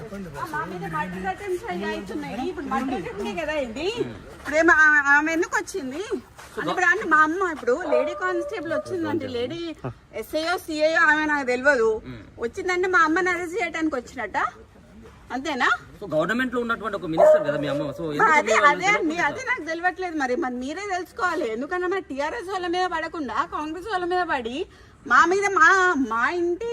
ఇప్పుడు ఇప్పుడేమో ఆమె- ఎందుకు వచ్చింది? ఇప్పుడు అంటే మా అమ్మ ఇప్పుడు లేడీ కానిస్టేబుల్ వచ్చిందంటే లేడీ ఎస్ఐఓ సిఐఓ ఆమె నాకు తెలియదు వచ్చిందంటే మా అమ్మని అరెస్ట్ చేయడానికి వచ్చినట్ట? అంతేనా? సో గవర్నమెంట్లో ఉన్నటువంటి ఒక మినిస్టర్ కదా మీ అమ్మ. సో అదే అదే అండి అదే నాకు తెలియట్లేదు మరి. మరి మీరే తెలుసుకోవాలి. ఎందుకన్నా మరి టీఆర్ఎస్ వాళ్ళ మీద పడకుండా కాంగ్రెస్ వాళ్ళ మీద పడి మా మీద మా మా ఇంటి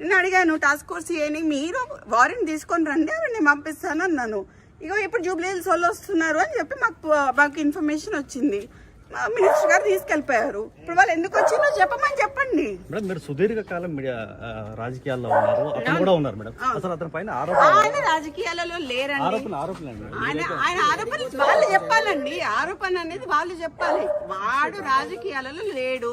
నేను అడిగాను టాస్క్ ఫోర్స్ చేయని మీరు వారెంట్ తీసుకొని రండి అవి నేను పంపిస్తాను అన్నాను. ఇగో ఇప్పుడు జూబ్లీ హిల్స్ వాళ్ళు వస్తున్నారు అని చెప్పి మాకు మాకు ఇన్ఫర్మేషన్ వచ్చింది. మా మినిస్టర్ గారు తీసుకెళ్ళిపోయారు ఇప్పుడు వాళ్ళు ఎందుకు వచ్చిందో చెప్పమని చెప్పండి. మేడం మీరు సుదీర్ఘ కాలం మీడియా రాజకీయాల్లో ఉన్నారు. అతను కూడా ఉన్నారు మేడం అసలు అతని పైన ఆయన రాజకీయాలలో లేరండి. ఆరోపణ ఆయన ఆయన ఆరోపణ వాళ్ళు చెప్పాలండి. ఆరోపణ అనేది వాళ్ళు చెప్పాలి. వాడు రాజకీయాలలో లేడు.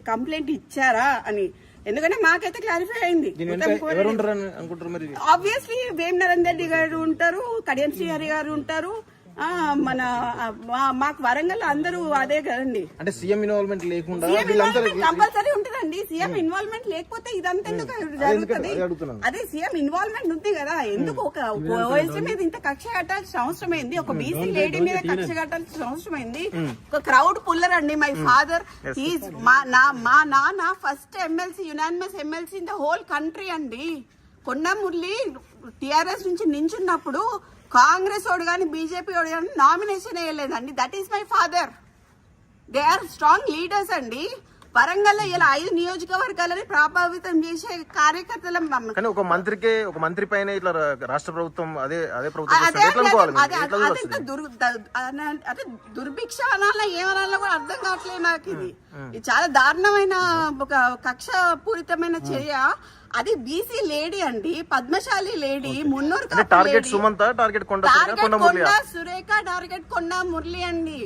కంప్లైంట్ ఇచ్చారా అని. ఎందుకంటే మాకైతే క్లారిఫై అయింది. ఆబ్వియస్లీ వేం నరేందర్ రెడ్డి గారు ఉంటారు కడియం శ్రీహరి గారు ఉంటారు. ఆ, మన మాకు వరంగల్ అందరూ అదే కదండి. అంటే సీఎం ఇన్వాల్వ్మెంట్ లేకుండా కంపల్సరీ ఉంటుందండి సీఎం ఇన్వాల్వ్మెంట్ లేకపోతే ఇదంతా ఎందుకు జరుగుతుంది? అదే సీఎం ఇన్వాల్వ్మెంట్ ఉంది కదా ఎందుకు ఒక ఓఎస్టీ మీద ఇంత కక్ష కట్టాల్సిన అవసరం ఏంది? ఒక బీసీ లేడీ మీద కక్ష కట్టాల్సిన అవసరం ఏంది? ఒక క్రౌడ్ పుల్లర్ అండి మై ఫాదర్ ఈజ్ మా నా మా నాన్న first MLC unanimous MLC in the whole country అండి. కొండ మురళి టిఆర్ఎస్ నుంచి నించున్నప్పుడు కాంగ్రెస్ వాడు కానీ బీజేపీ వాడు కానీ నామినేషన్ వేయలేదండి. That is my father they are strong leaders అండి. వరంగల్లో ఇలా ఐదు నియోజకవర్గాలని ప్రభావితం చేసే కార్యకర్తల కానీ ఒక మంత్రికే ఒక మంత్రి పైన ఇట్లా రాష్ట్ర ప్రభుత్వం అదే అదే ప్రభుత్వం అదే దుర్భిక్ష అనాలా ఏమనాలో కూడా అర్థం కావట్లేదు నాకు ఇది. ఇది చాలా దారుణమైన ఒక కక్ష పూరితమైన చర్య. అది బీసీ లేడీ అండి Padmashali lady Munnuru target. Sumanta target Konda Surekha, target కొండ మురళి కొండ సురేఖ టార్గెట్ కొండ మురళి అండి.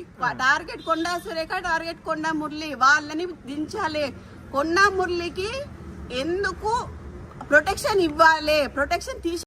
టార్గెట్ కొండ సురేఖ టార్గెట్ కొండ మురళి. వాళ్ళని దించాలి. కొండ మురళికి ఎందుకు ప్రొటెక్షన్ ఇవ్వాలి? ప్రొటెక్షన్ తీసి